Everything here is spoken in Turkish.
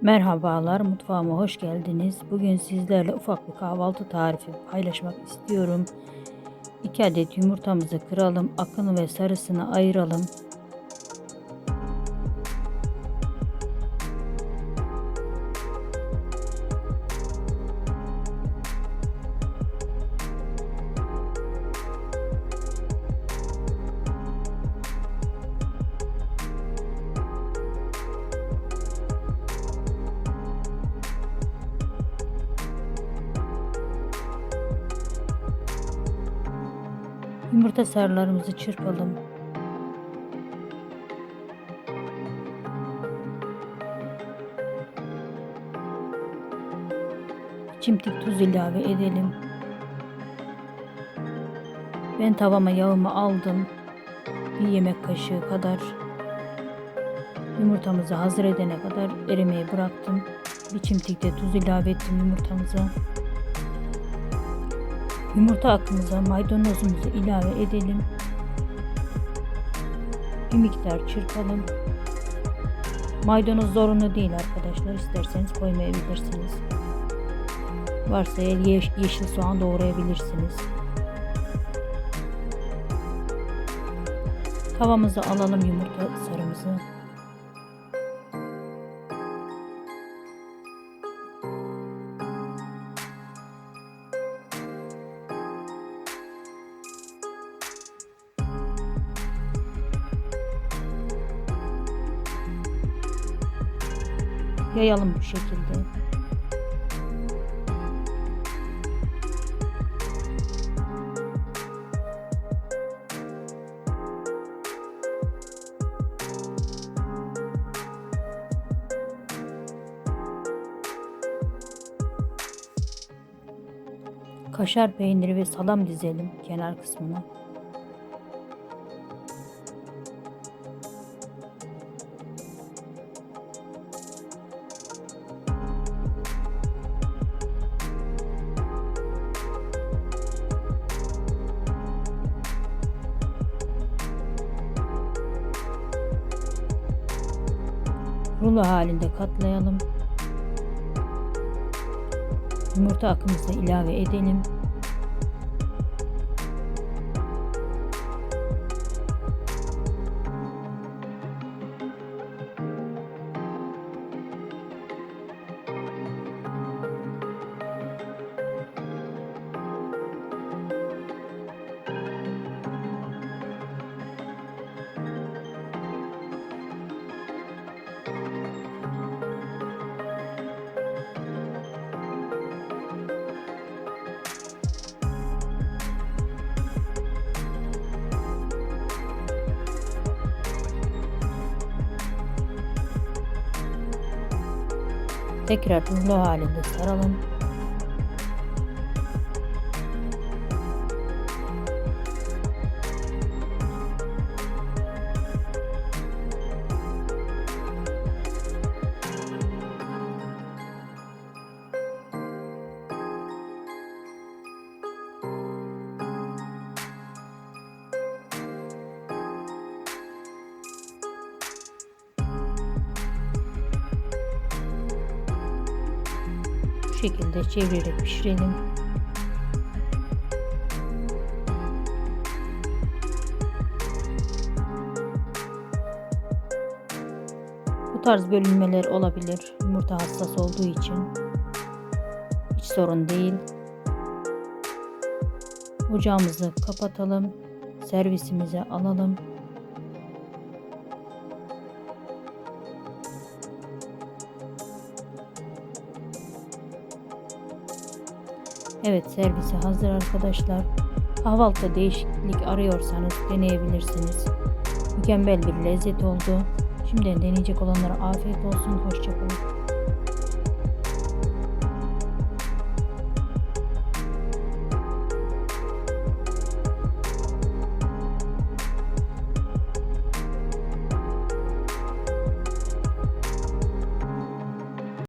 Merhabalar, mutfağıma hoş geldiniz. Bugün sizlerle ufak bir kahvaltı tarifi paylaşmak istiyorum. 2 adet yumurtamızı kıralım, akını ve sarısını ayıralım. Yumurta sarılarımızı çırpalım. Çimdik tuz ilave edelim. Ben tavama yağımı aldım. Bir yemek kaşığı kadar yumurtamızı hazır edene kadar erimeye bıraktım. Bir çimdik de tuz ilave ettim yumurtamıza. Yumurta akımıza maydanozumuzu ilave edelim. Bir miktar çırpalım. Maydanoz zorunlu değil arkadaşlar. İsterseniz koymayabilirsiniz. Varsa yeş yeşil soğan doğrayabilirsiniz. Tavamıza alalım yumurta sarımızı. Yayalım bu şekilde. Kaşar peyniri ve salam dizelim kenar kısmına. Rulo halinde katlayalım. Yumurta akımızı ilave edelim. Tekrar rulo halinde saralım. Şekilde çevirerek pişirelim. Bu tarz bölünmeler olabilir. Yumurta hassas olduğu için. Hiç sorun değil. Ocağımızı kapatalım. Servisimize alalım. Evet servisi hazır arkadaşlar. Kahvaltıda değişiklik arıyorsanız deneyebilirsiniz. Mükemmel bir lezzet oldu. Şimdiden deneyecek olanlara afiyet olsun. Hoşçakalın.